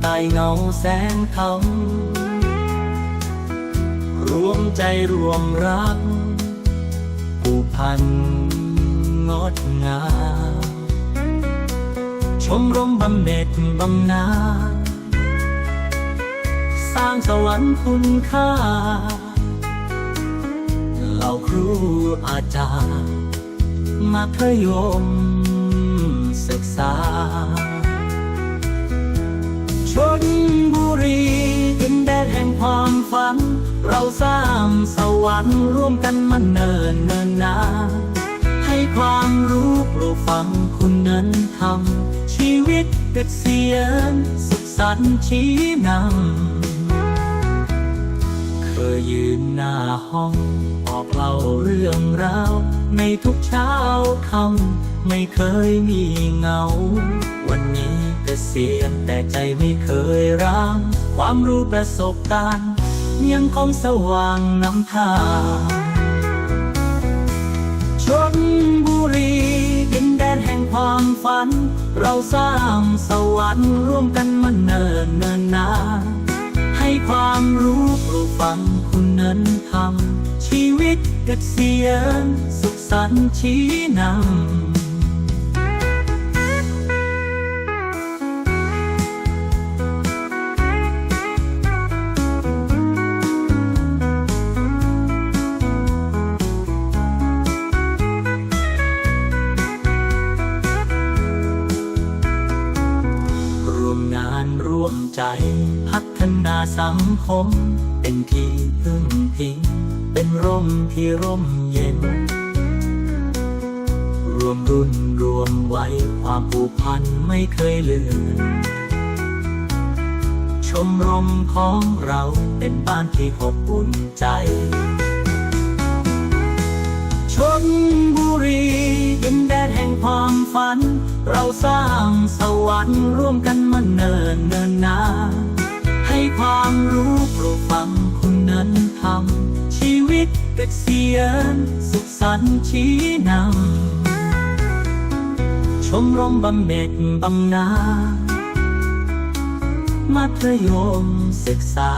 ใต้เงาแสงธรรมรวมใจรวมรักผูกพันงดงามชมรมบำเหน็จบำนาญสร้างสวรรค์คุณค่าเหล่าครูอาจารย์มัธยม ศึกษา ชนบุรีดินแดนแห่งความฝัน เราสร้างสวรรค์ร่วมกันมาเนินเนินนานให้ความรู้ปลูกฝังคุณนั้นทำชีวิตเกษียณสุขสันต์ชี้นำ ยืนหน้าห้องบอกเล่าเรื่องราวในทุกเช้าคำไม่เคยมีเงา วันนี้เกษียณแต่ใจไม่เคยร้างความรู้ประสบการณ์ยังคงสว่างนำทางชนบุรีดินแดนแห่งความฝัน เราสร้างสวรรค์ร่วมกันมาเนินเนินนานให้ความรู้ปลูกฝัง คุณนั้นทำชีวิตเกษียณสุขสันต์ชี้นำานร่วมใจ พัฒนาสังคม เป็นที่พึ่งพิง เป็นร่มที่ร่มเย็น รวมรุ่นรวมไว้ความผูกพันไม่เคยเลือนชมรมของเราเป็นบ้านที่อบอุ่นใจ ชนบุรีดินแดนแห่งความฝัน เราสร้างสวรรค์ร่วมกันมาเนิน วิตเกษียนสุขสันต์ชี้นำ ชมรมบำเหน็จบำนาญมัธยมศึกษา